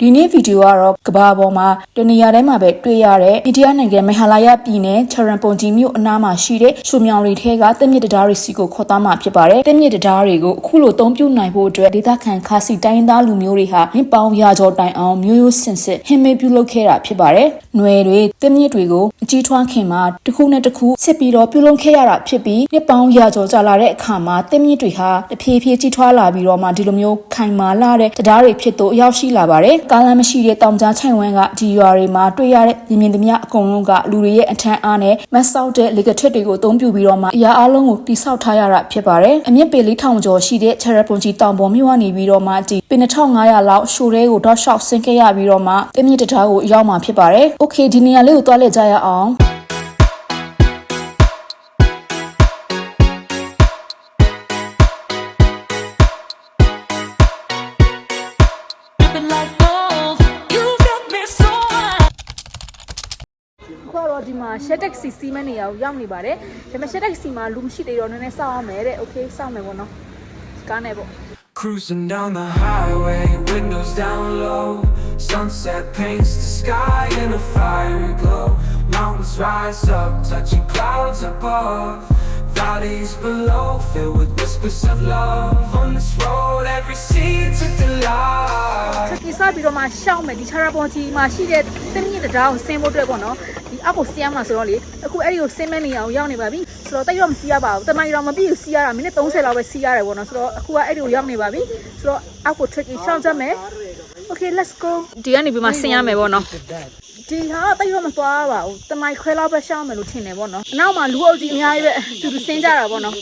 ဒီနေ့ဗီဒီယိုကတော့ကဘာပေါ်မှာတနေရာတိုင်းမှာပဲတွေ့ရတဲ့အိန္ဒိယနိုင်ငံမဟာလာယပြည်နယ်ချရန်ပွန်ဂျီမြို့အနားမှာရှိတဲ့ရှုံမြောင်တွေထဲကတက်မြစ်တရားတွေစီကိုခေါ်သားမှာဖြစ်ပါတယ်။တက်မြစ်တရားတွေကိုအခုလိုအသုံးပြုနိုင်ဖို့အတွက်ဒေသခံခါစီတိုင်းရင်းသားလူမျိုးတွေဟာနှစ်ပေါင်းရာကျော်တိုင်အောင်မျိုးရိုးစင်စစ်ဟင်မေပြုလုပ်ခဲ့တာဖြစ်ပါတယ်။ຫນွယ်တွေတက်မြစ်တွေကိုအကြီးထွားခင်မှာတစ်ခုနဲ့တစ်ခုစစ်ပြီးတော့ပြုလုပ်ခဲ့ရတာဖြစ်ပြီးနှစ်ပေါင်းရာကျော်ကြာလာတဲ့အခါမှာတက်မြစ်တွေဟာတဖြည်းဖြည်းကြီးထွားလာပြီးတော့မှဒီလိုမျိုးခိုင်မာလာတဲ့တရားတွေဖြစ်တော့ရောက်ရှိလာပါတယ်။ကာလမရှိတဲ့တောင်ကြားချိုင်ဝမ်းကဒီရွာတွေမှာတွေ့ရတဲ့မြင်မြင်သမျှအကုန်လုံးကလူတွေရဲ့အထမ်းအားနဲ့မတ်ဆောက်တဲ့လေကထစ်တွေကိုအသုံးပြုပြီးတော့မှအရာအလုံးကိုတိဆောက်ထားရတာဖြစ်ပါတယ်။အမြင့်ပေလေးထောင်ကျော်ရှိတဲ့ချရပွန်ကြီးတောင်ပေါ်မြို့ကနေပြီးတော့မှဒီပေ2500လောက်ရှိုတဲကိုတော့ရှောက်ဆင်းခဲ့ရပြီးတော့မှတမြင့်တထားကိုရောက်မှာဖြစ်ပါတယ်။ Okay ဒီနေရာလေးကိုသွားလက်ကြရအောင်။ ဒီမှာ shed taxi စီးမနေရကိုရောက်နေပါတယ်ဒါပေမဲ့ shed taxi မှာလူမရှိသေးတော့နည်းနည်းစောင့်အောင်မယ်တဲ့ okay စောင့်မယ်ပေါ့နော်ကားနဲ့ပေါ့ Cruising down the highway, windows down low. Sunset paints the sky in a fiery glow. Mountains rise up, touching clouds above. Valleys below, filled with whispers of love. On this road, every seed's a delight. ခက်ကြီးစားပြီးတော့မှရှောက်မယ်ဒီချာရာပွန်ကြီးမှာရှိတဲ့တင်းမြင့်တရားကိုဆင်းဖို့အတွက်ပေါ့နော်ဒီအောက်ကိုဆင်းရမှာဆိုတော့လေအခုအဲ့ဒီကိုဆင်းမဲ့နေအောင်ရောက်နေပါပြီဆိုတော့တိတ်တော့မစီးရပါဘူးတမိုင်တော့မပြည့်ဘူးစီးရတာမိနစ်30လောက်ပဲစီးရတယ်ပေါ့နော်ဆိုတော့အခုကအဲ့ဒီကိုရောက်နေပါပြီဆိုတော့အောက်ကို tricky ရှောက်ကြမယ် okay let's go ဒီကနေပြီးမှဆင်းရမယ်ပေါ့နော်ဒီဟာတိတ်တော့မသွားပါဘူးတမိုင်ခွဲလောက်ပဲရှောက်မယ်လို့ထင်တယ်ပေါ့နော်အနောက်မှာလူအုပ်ကြီးအများကြီးပဲသူသူဆင်းကြတာပေါ့နော်ဒီ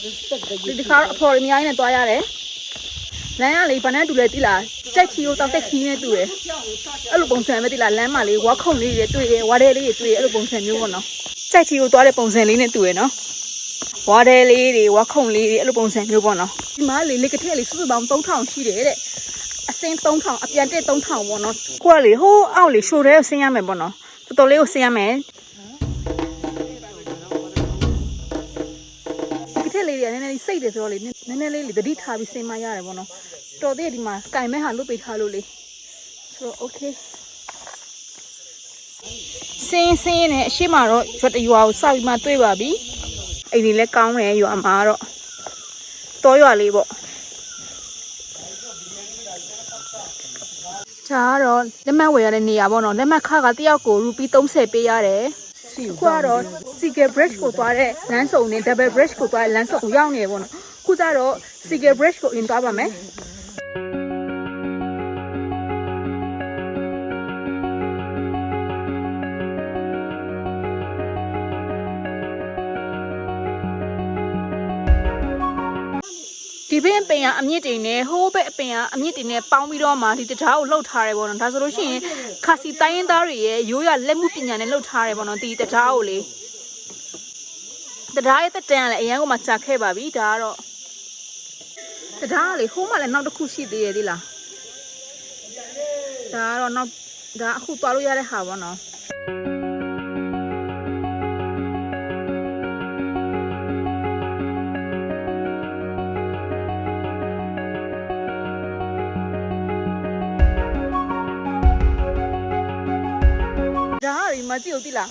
တစ်ခါတော့အဖော်တွေအများကြီးနဲ့သွားရတယ်လမ်းကလေဘာနဲ့တူလဲတိလားကြိုက်ချီကိုတောက်တက်ခီးနဲ့တူတယ်အဲ့လိုပုံစံပဲတိလားလမ်းမှာလေဝါခုံလေးတွေတွေ့တယ်ဝါတဲလေးတွေတွေ့တယ်အဲ့လိုပုံစံမျိုးပေါ့နော်ကြိုက်ချီကိုသွားတဲ့ပုံစံလေးနဲ့တူရယ်နော်ဝါတဲလေးတွေဝါခုံလေးတွေအဲ့လိုပုံစံမျိုးပေါ့နော်ဒီမှာလေလေကထက်လေစုစုပေါင်း3000ရှိတယ်တဲ့ အစင်း3000အပြန်တက်3000ပေါ့နော်ကိုကလေဟိုးအောက်လေရှိုးတဲ့ဆင်းရမယ်ပေါ့နော်တော်တော်လေးကိုဆင်းရမယ်ဒီထက်လေးတွေကနည်းနည်းလေးစိတ်တယ်ဆိုတော့လေနည်းနည်းလေးလေသတိထားပြီးဆင်းမရတယ်ပေါ့နော်တော်သေးတယ်ဒီမှာကင်မဲဟာလွတ်ပေးထားလို့လေဆိုတော့ okay စင်းစင်းနဲ့အရှိမတော့ရွတ်တရွာကိုစောက်ပြီးမှတွေ့ပါပြီအိမ်ကြီးလည်းကောင်းတယ်ရွာမှာတော့တောရွာလေးပေါ့ ဒါကတော့လက်မှတ်ဝယ်ရတဲ့နေရာပေါ့နော်လက်မှတ်ခကတယောက်ကိုရူပီ30ပေးရတယ်အခုကတော့ Seagull Bridge ကိုသွားတဲ့လမ်းစုံနဲ့ Double Bridge ကိုသွားတဲ့လမ်းစုံကိုရောက်နေရပေါ့နော်ခုကျတော့ Seagull Bridge ကိုအရင်သွားပါမယ် ဒီဘက်အပင်ကအမြင့်တင်နဲ့ဟိုးဘက်အပင်ကအမြင့်တင်နဲ့ပေါင်းပြီးတော့မှဒီတရားကိုလှုပ်ထားတယ်ပေါ့နော်ဒါဆိုလို့ရှိရင်ခါစီတိုင်းရင်းသားတွေရဲ့ရိုးရလက်မှုပညာနဲ့လှုပ်ထားတယ်ပေါ့နော်ဒီတရားကိုလေတရားရဲ့တက်တန်ကလည်းအရန်ကိုမှကြာခဲ့ပါပြီဒါကတော့တရားကလေဟိုးမှလည်းနောက်တစ်ခုရှိသေးရဲ့ဒီလားဒါကတော့နောက်ဒါအခုသွားလို့ရတဲ့ဟာပေါ့နော် မှာကြည့်ဦးတိလား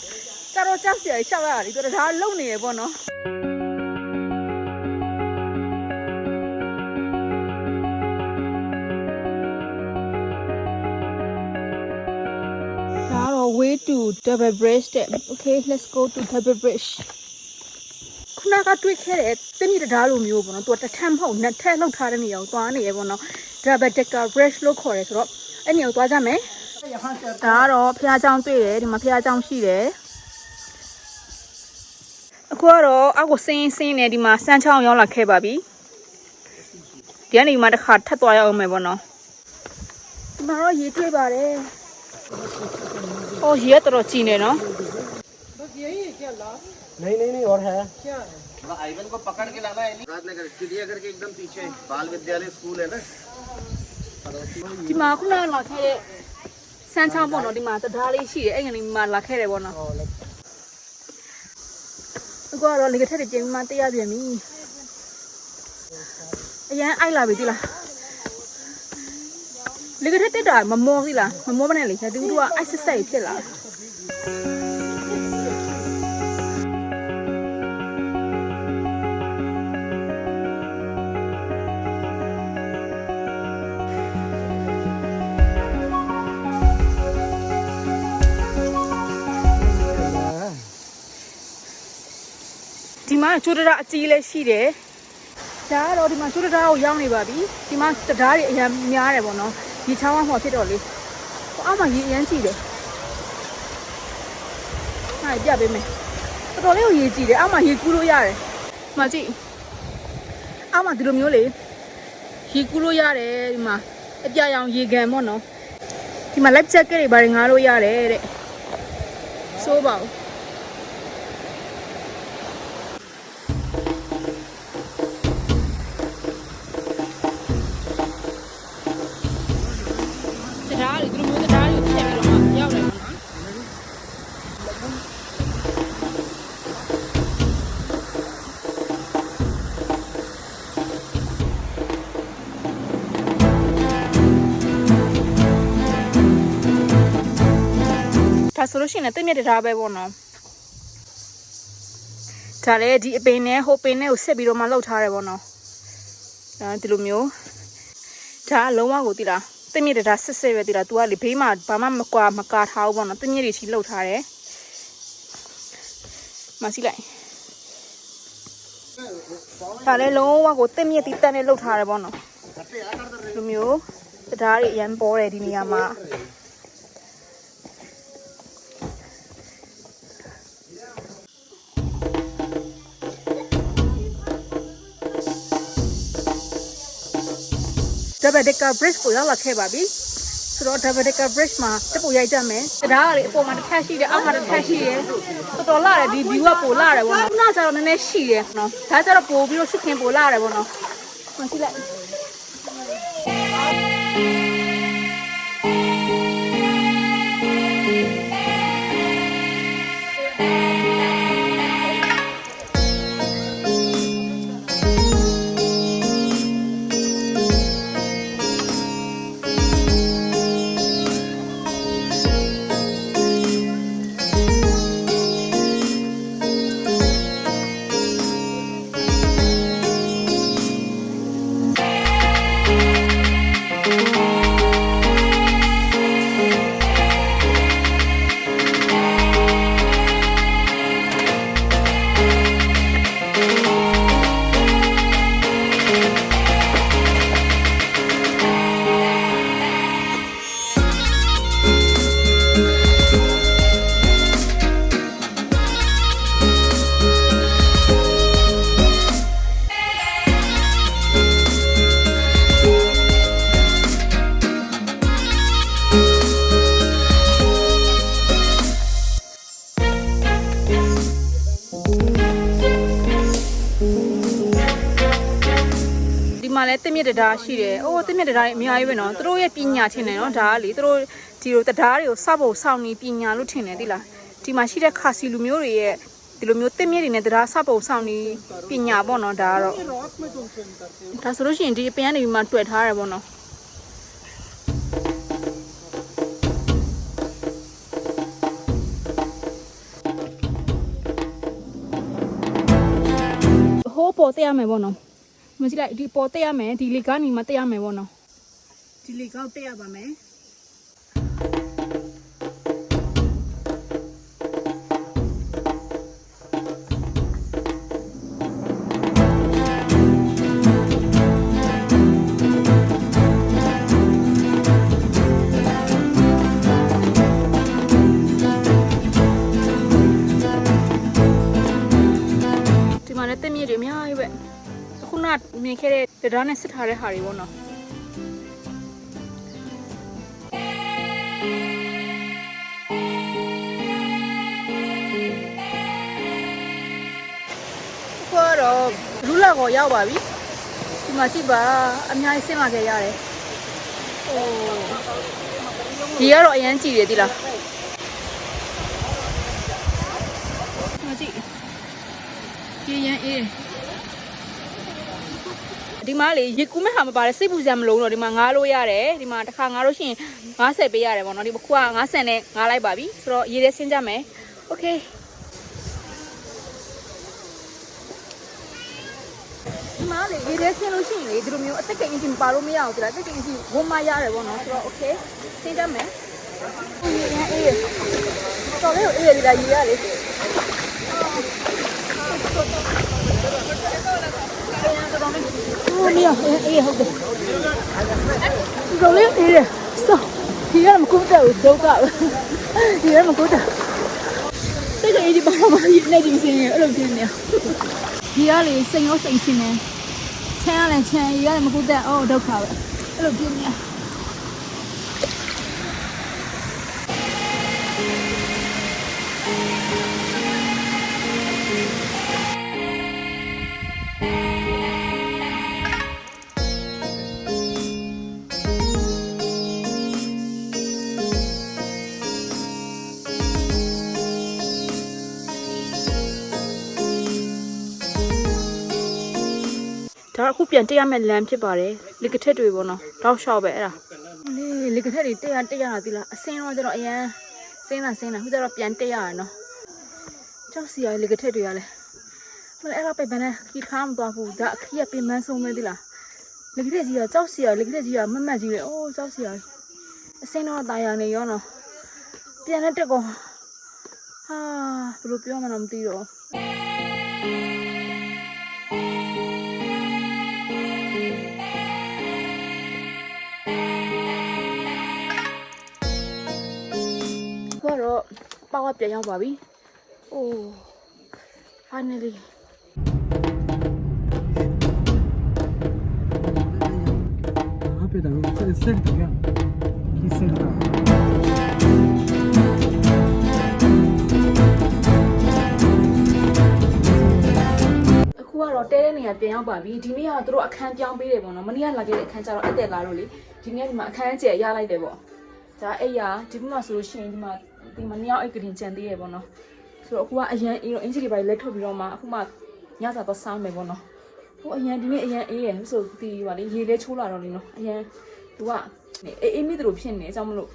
ကြတော့ကြောက်စရာရှောက်ရတာဒီတော့ဒါလုံနေရပေါ့နော်ဒါတော့ way to double bridge တဲ့ okay let's go to double bridge ခုနကတွေ့ခဲ့တဲ့တင်းမြစ်တရားလိုမျိုးပေါ့နော်သူကတစ်ထပ်မဟုတ်နှစ်ထပ်လောက်ထားတဲ့နေရာကိုသွားနေရပေါ့နော် double decker bridge လို့ခေါ်တယ်ဆိုတော့အဲ့နေရာကိုသွားကြမယ် ဒါကတော့ဖျားချောင်းတွေ့တယ်ဒီမှာဖျားချောင်းရှိတယ်အခုကတော့အောက်ကိုဆင်းဆင်းနေဒီမှာစမ်းချောင်းရောက်လာခဲ့ပါပြီဒီကနေမှတစ်ခါထပ်သွားရအောင်မယ်ပေါ့နော်ဒီမှာတော့ရေတွေ့ပါတယ်အော်ရေတော့ကြီးနေနော်နေနေနေ और है क्या है आइवन को पकड़ के लाना है बात नहीं कर चिड़िया करके एकदम पीछे बाल विद्यालय स्कूल है ना ဒီမှာခုနကလာခဲ့တဲ့ စမ်းချောင်းပေါ့နော်ဒီမှာတရားလေးရှိတယ်အဲ့ကနေဒီမှာလာခဲ့တယ်ပေါ့နော်အခုကတော့လေကထက်တွေပြင်ပြီးမှတေးရပြန်ပြီအရန်အိုက်လာပြီဒီလားလေကတဲ့တက်တာမမောသေးလားမမောမနဲ့လေသူတို့ကအိုက်ဆက်ဆက်ဖြစ်လာတယ် ဒီမှာချိုးတရအကြီးလေးရှိတယ်ဒါကတော့ဒီမှာချိုးတရကိုရောက်နေပါပြီဒီမှာတရားတွေအများများတယ်ပေါ့နော်ဒီချောင်းကဟောဖြစ်တော့လေဟိုအောက်မှာရေအရမ်းကြည့်တယ်ဟာပြပေးမယ်တော်တော်လေးကိုရေကြည့်တယ်အောက်မှာရေကူးလို့ရတယ်ဒီမှာကြည့်အောက်မှာဒီလိုမျိုးလေရေကူးလို့ရတယ်ဒီမှာအပြရောင်ရေကန်ပေါ့နော်ဒီမှာ life jacket တွေဘာတွေငါလို့ရတယ်တဲ့စိုးပါဦး ဆိုလို့ရှိရင်လည်းတိတ်မြက်တရားပဲပေါ့နော်ဒါလည်းဒီအပင်နဲ့ဟိုပင်နဲ့ကိုဆက်ပြီးတော့မှလောက်ထားတယ်ပေါ့နော်ဒါဒီလိုမျိုးဒါကလုံးဝကိုတိလားတင့်မြစ်တဒါဆစ်ဆစ်ပဲတိလား तू ကလေဘေးမှာဘာမှမကွာမကာထားဘူးပေါ့နော်တင့်မြစ်တွေချီလှုပ်ထားတယ်မစီလိုက်ဒါလည်းလုံးဝကိုတင့်မြစ်တီးတက်နဲ့လှုပ်ထားတယ်ပေါ့နော်လူမျိုးတရားတွေအရန်ပေါ်တယ်ဒီနေရာမှာ ဒဘဒက bridge ကိုရောက်လာခဲ့ပါပြီဆိုတော့ double decker bridge မှာတက်ပိုရိုက်ကြမယ်။တရားကလေအပေါ်မှာတစ်ထပ်ရှိတယ်အောက်မှာတစ်ထပ်ရှိတယ်။တော်တော်လာတယ်ဒီ view ကပိုလာတယ်ပေါ့နော်။ခုနကကျတော့နည်းနည်းရှိတယ်နော်။ဒါကျတော့ပိုပြီးတော့စစ်ခင်ပိုလာတယ်ပေါ့နော်။မှကြည့်လိုက် လည်းတစ်မြစ်တရားရှိတယ်။အိုးတစ်မြစ်တရားတွေအများကြီးပဲနော်။သူတို့ရဲ့ပညာထင်တယ်နော်။ဒါကလေသူတို့ဒီလိုတရားတွေကိုစောက်ဖို့စောင့်နေပညာလို့ထင်တယ်သိလား။ဒီမှာရှိတဲ့ခါစီလူမျိုးတွေရဲ့ဒီလိုမျိုးတစ်မြစ်တွေနဲ့တရားစောက်ဖို့စောင့်နေပညာပေါ့နော်ဒါကတော့ဒါဆိုလို့ရှိရင်ဒီအပင်ကနေပြီးမှတွေ့ထားရတယ်ပေါ့နော်ဟိုးပေါ်တက်ရမယ်ပေါ့နော် မကြည့်လိုက်ဒီပေါ်တက်ရမယ်ဒီလေကနေမှတက်ရမယ်ပေါ့နော်ဒီလေကောက်တက်ရပါမယ်ဒီမှာလည်းတက်မြစ်တွေအများကြီးပဲခု နမြင်ခဲ့တဲ့တရားနဲ့စစ်ထားတဲ့ဟာတွေပေါ့နော်ခေါ်တော့ရူလာကိုရောက်ပါပြီဒီမှာကြည့်ပါအများကြီးဆင်းလာခဲ့ရတယ်ဟိုဒီကတော့အရန်ကြည်တယ်ဒီလားဒီမှာကြည့်ဒီရန်အေး ဒီမှာလေရေကူးမဲ့ဟာမပါတယ်စိတ်ပူစရာမလိုဘူးတော့ဒီမှာငားလို့ရတယ်ဒီမှာတစ်ခါငားလို့ရှိရင်90ပေးရတယ်ပေါ့နော်ဒီခုက90နဲ့ငားလိုက်ပါပြီဆိုတော့ရေထဲဆင်းကြမယ်โอเคဒီမှာလေရေထဲဆင်းလို့ရှိရင်လေဒီလိုမျိုးအသက်ကိန်းကြီးမပါလို့မရအောင်ဒီလားအသက်ကိန်းကြီးဝန်းမရတယ်ပေါ့နော်ဆိုတော့โอเคဆင်းကြမယ်ရေရအေးတော်လေးအေးရဒီလားရေရလေ哦，没 ကိုမရအေးဟုတ်တယ်ဒီလိုလေးနေတယ်ဆောဒီကမကူတဲ့ဒုက္ခပဲဒီကမကူတဲ့တကယ်ဒီဘာမှမရနေဒီစင်းရအဲ့လိုဖြစ်နေဒီကလေစိန်ရောစိန်ချင်းနေချမ်းရလဲချမ်းရရမကူတဲ့အော်ဒုက္ခပဲအဲ့လိုဖြစ်နေ ပြန်တက်ရမယ့်လမ်းဖြစ်ပါတယ်လက်ကထက်တွေပေါ့နော်တောက်လျှောက်ပဲအဲ့ဒါလေလက်ကထက်တွေတက်ရတက်ရတာဒီလားအစင်းတော့ကျတော့အရန်စင်းလာစင်းလာခုကျတော့ပြန်တက်ရရနော်ကြောက်စီရလက်ကထက်တွေကလည်းမလဲအဲ့တော့ပဲဘယ်နဲ့ခီခါမသွားဘူးဒါအခီးကပြင်မန်းဆုံးပဲဒီလားလက်ကထက်ကြီးကကြောက်စီရလက်ကထက်ကြီးကမတ်မတ်ကြီးလေအိုးကြောက်စီရအစင်းတော့တာယာနေရောနော်ပြန်လက်တက်ကောဟာဘယ်လိုပြောမှတော့မသိတော့ တော့ပေါက်ကပြန်ရောက်ပါပြီ။အိုး finally ペダルそれセルトがキセルトအခုကတော့တဲတဲ့နေရာပြန်ရောက်ပါပြီဒီနေ့ကတို့အခန်းပြောင်းပေးတယ်ပေါ့နော်မနေ့ကလာခဲ့တဲ့အခန်းကျတော့အသက်လာတော့လေဒီနေ့ကဒီမှာအခန်းကျယ်ရလိုက်တယ်ပေါ့ဒါအဲ့ရဒီမှာဆိုလို့ရှိရင်ဒီမှာ ဒီမှာနှစ်ယောက်အိတ်ကတင်ကြံသေးတယ်ပေါ့နော်။ဆိုတော့အခုကအရန်အေးတော့အင်ဂျီတွေပါလက်ထုတ်ပြီးတော့မှအခုမှညစာတော့စောင်းမယ်ပေါ့နော်။ဟိုအရန်ဒီနေ့အရန်အေးရယ်ဆိုဒီပါလေရေလဲချိုးလာတော့လေနော်။အရန်သူကအေးအေးမိတယ်လို့ဖြစ်နေအကြောင်းမလို့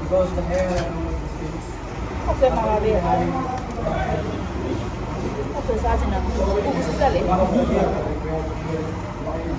because the hair and all these things ဟုတ်ကဲ့ပါပါလေဟုတ်ကဲ့စားချင်တာဟုတ်စက်လေ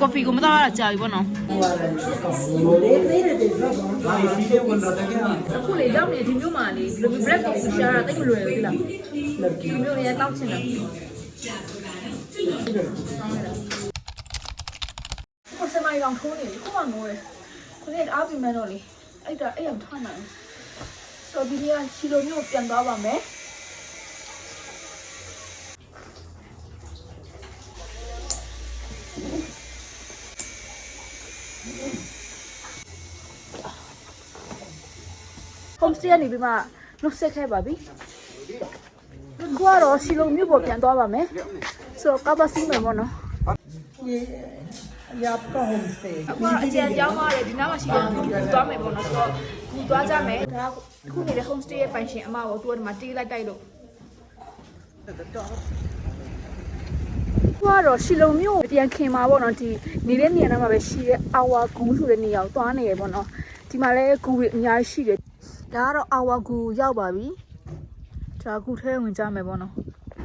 ကော်ဖီကိုမတော်ရတာကြာပြီပေါ့နော်အခုလေရောက်နေဒီမျိုးမှာလေဒီလိုမျိုး black coffee ရှာတာတိတ်မလွယ်ဘူးဒီလားဒီမျိုးလေးတောက်ချင်တာဟိုစမိုင်းအောင်ထိုးနေလေခုမှငိုးရယ်ခုနေ့အားပြီးမှန်းတော့လေအဲ့ဒါအဲ့အောင်ထားနိုင်ဆိုတော့ဒီနေ့ကချီလိုမျိုးပြန်သွားပါမယ်။ homestay ကနေပြီးမှနှုတ်ဆက်ခဲ့ပါပြီ။ခုကတော့စီလုံးမြို့ပေါ်ပြန်သွားပါမယ်။ဆိုတော့ကဘာစီမယ်ပေါ့နော် ये आपका होम स्टे ။အခုကအကျန်ပြောင်းသွားတယ်ဒီနားမှာရှိတဲ့ကူသွားမယ်ပေါ့နော်။ဆိုတော့ကူသွားကြမယ်။ဒါခုနေတဲ့ homestay ရဲ့ပိုင်ရှင်အမကိုသူကဒီမှာတေးလိုက်တိုက်လို့ခုကတော့ရှီလုံမြို့ပြန်ခင်มาပေါ့နော်ဒီနေတဲ့နေရာနားမှာပဲရှိတဲ့အာဝါဂူဆိုတဲ့နေရာကိုသွားနေရပေါ့နော်ဒီမှာလည်းဂူတွေအများကြီးရှိတယ် ဒါကတော့အာဝါဂူရောက်ပါပြီဒါဂူထဲဝင်ကြမယ်ပေါ့နော်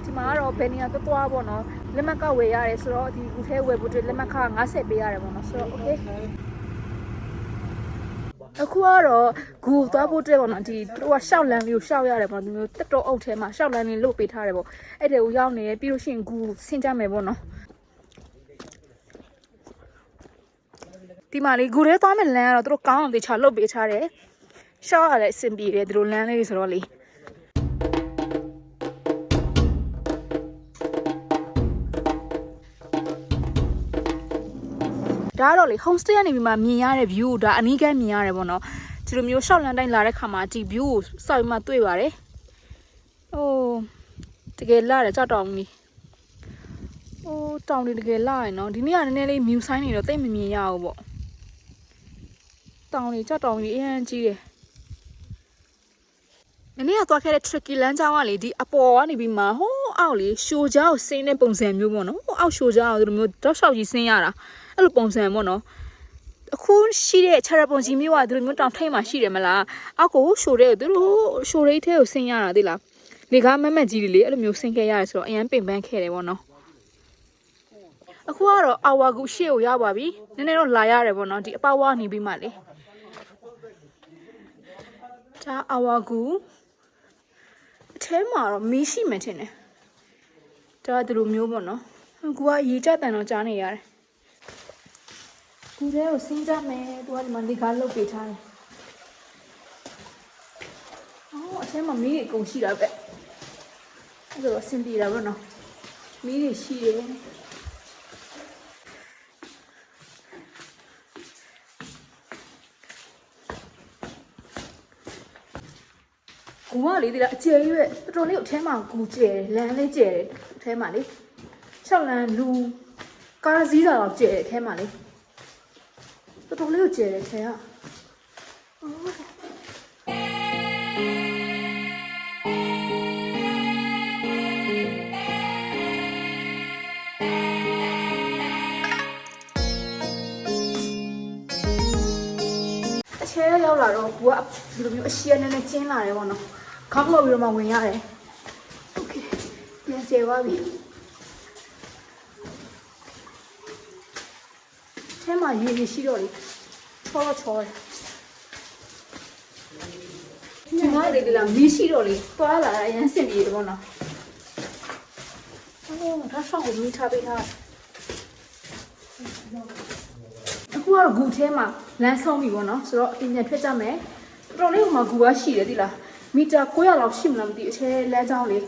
ဒီမှာကတော့ဘယ်နေရာသွားသွားပေါ့နော်လက်မှတ်ကဝယ်ရတယ်ဆိုတော့ဒီဂူထဲဝယ်ဖို့အတွက်လက်မှတ်က90ပေးရတယ်ပေါ့နော်ဆိုတော့ okay အခုကတော့ဂူသွားဖို့အတွက်ပေါ့နော်ဒီသူကရှောက်လန်းလေးကိုရှောက်ရတယ်ပေါ့နော်ဒီမျိုးတက်တော့အုပ်ထဲမှာရှောက်လန်းလေးလုတ်ပေးထားတယ်ပေါ့အဲ့တဲ့ကိုရောက်နေရပြီးလို့ရှိရင်ဂူဆင်းကြမယ်ပေါ့နော်ဒီမှာလေဂူထဲသွားမယ်လမ်းကတော့သူတို့ကောင်းအောင်တေချာလုတ်ပေးထားတယ် ရှောက်ရလည်းအဆင်ပြေတယ်ဒီလိုလမ်းလေးတွေဆိုတော့လေဒါကတော့လေ homestay ကနေပြီးမှမြင်ရတဲ့ view ကိုဒါအနီးကဲမြင်ရတယ်ပေါ့နော်ဒီလိုမျိုးရှောက်လန်းတိုင်းလာတဲ့ခါမှာဒီ view ကိုစောက်ပြီးမှတွေ့ပါတယ်ဟိုတကယ်လာတယ်ကြောက်တောင်ကြီးဟိုတောင်တွေတကယ်လာရယ်နော်ဒီနေ့ကနည်းနည်းလေး view sign နေတော့တိတ်မမြင်ရဘူးပေါ့တောင်တွေကြောက်တောင်ကြီးအရင်ကြီးတယ် နည်းနည်းကသွားခဲ့တဲ့ tricky လမ်းကြောင်းကလေဒီအပေါ်ကနေပြီးမှဟိုးအောက်လေရှိုးကြားကိုဆင်းတဲ့ပုံစံမျိုးပေါ့နော်ဟိုးအောက်ရှိုးကြားကိုဒီလိုမျိုးတောက်လျှောက်ကြီးဆင်းရတာအဲ့လိုပုံစံပေါ့နော်အခုရှိတဲ့ချာရပွန်ကြီးမျိုးကသူတို့မျိုးတောင်ထိတ်မှရှိတယ်မလားအောက်ကိုရှိုးတဲ့သူတို့ရှိုးရိတ်ထဲကိုဆင်းရတာသိလားလေကားမက်မက်ကြီးတွေလေအဲ့လိုမျိုးဆင်းခဲ့ရတယ်ဆိုတော့အရန်ပင်ပန်းခဲ့တယ်ပေါ့နော်အခုကတော့အာဝါကူရှေ့ကိုရောက်ပါပြီနည်းနည်းတော့လာရတယ်ပေါ့နော်ဒီအပဝါနေပြီးမှလေဒါအာဝါကူအ ထဲမှာတော့မီးရှိမှထင်တယ်ဒါဒီလိုမျိုးပေါ့နော်အခုကရေကြတန်တော့ကြားနေရတယ်ဒီထဲကိုစင်းကြမယ်သူကဒီမှာလေကားလုတ်ပေးထားတယ်။အော်အထဲမှာမီးတွေအကုန်ရှိတာပဲ။အဲ့ဒါတော့အဆင်ပြေတာပေါ့နော်။မီးတွေရှိတယ်။ ကိုမလေးဒီလားအကျယ်ကြီးပဲတော်တော်လေးအထဲမှာကိုကျယ်တယ်လမ်းလေးကျယ်တယ်အထဲမှာလေ၆လမ်းလူကားစည်းစာတော့ကျယ်တယ်အထဲမှာလေတော်တော်လေးကိုကျယ်တယ်ထဲကအချဲရောက်လာတော့ကိုကဒီလိုမျိုးအရှည်နဲ့နဲ့ကျင်းလာတယ်ပေါ့နော် ခေါင်းလောက်ပြီးတော့မှဝင်ရတယ်โอเคပြန်ကျယ်သွားပြီထဲမှာရေရေရှိတော့လေချောတော့ချောတယ်ဒီမှာလေဒီလားမီးရှိတော့လေသွားလာတာအရင်စင်ပြေတယ်ပေါ့နော်ဟိုဒါဆောင်းကိုမီးထားပေးထားတယ်အခုကတော့ဂူထဲမှာလမ်းဆုံးပြီပေါ့နော်ဆိုတော့အပြင်ပြန်ထွက်ကြမယ်တော်တော်လေးဟိုမှာဂူကရှိတယ်ဒီလား မီတာ900လောက်ရှိမလားမသိဘူးအထဲလမ်းကြောင်းလေး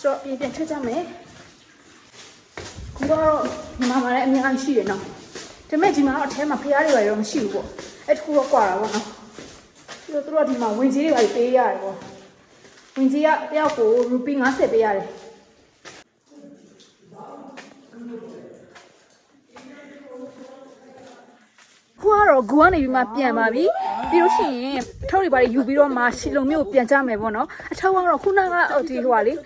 ဆိုတော့အပြင်ပြန်ထွက်ကြမယ်ဂူကတော့ဒီမှာလည်းအများကြီးရှိတယ်နော်ဒါပေမဲ့ဒီမှာတော့အထဲမှာဖျားတွေပါရောမရှိဘူးပေါ့အဲ့တခုတော့ကွာတာပေါ့နော်ပြီးတော့သူတို့ကဒီမှာဝင်ကြီးတွေပါပေးရတယ်ပေါ့ဝင်ကြီးကတယောက်ကိုရူပီ90ပေးရတယ်ခွာတော့ဂူကနေပြီးမှပြန်ပါပြီ ပြီးလို့ရှိရင်အထောက်တွေပါယူပြီးတော့မှရှီလုံမျိုးကိုပြန်ကြမယ်ပေါ့နော်အထောက်ကတော့ခုနကဟိုဒီဟိုပါလေလ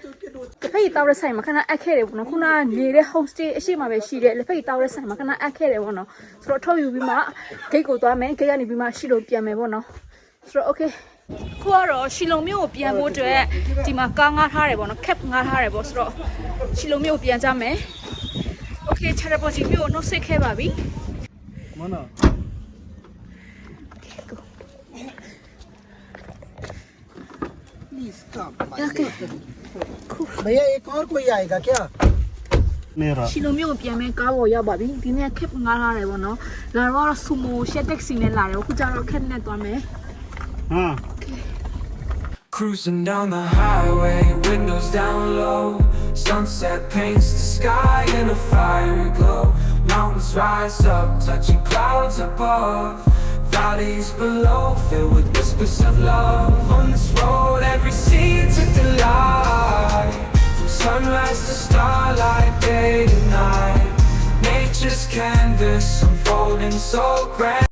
က်ဖက်ရည်တောက်တဲ့ဆိုင်မှာခဏအပ်ခဲ့တယ်ပေါ့နော်ခုနကနေတဲ့ homestay အရှိမပဲရှိတယ်လက်ဖက်ရည်တောက်တဲ့ဆိုင်မှာခဏအပ်ခဲ့တယ်ပေါ့နော်ဆိုတော့ထုတ်ယူပြီးမှဂိတ်ကိုသွားမယ်ဂိတ်ကနေပြီးမှရှီလုံပြန်မယ်ပေါ့နော်ဆိုတော့ okay ခုကတော့ရှီလုံမျိုးကိုပြန်ဖို့အတွက်ဒီမှာကားငားထားတယ်ပေါ့နော် cap ငားထားတယ်ပေါ့ဆိုတော့ရှီလုံမျိုးကိုပြန်ကြမယ် okay ချာရပေါ်ကြီးမျိုးကိုနှုတ်ဆက်ခဲ့ပါပြီ माना भैया एक और कोई आएगा क्या Cruising down the highway, windows down low. Sunset paints the sky in a fiery glow. Mountains rise up, touching clouds above. Valleys below, filled with whispers of love. On this road, every scene's a delight. From sunrise to starlight, day to night. Nature's canvas unfolding so grand.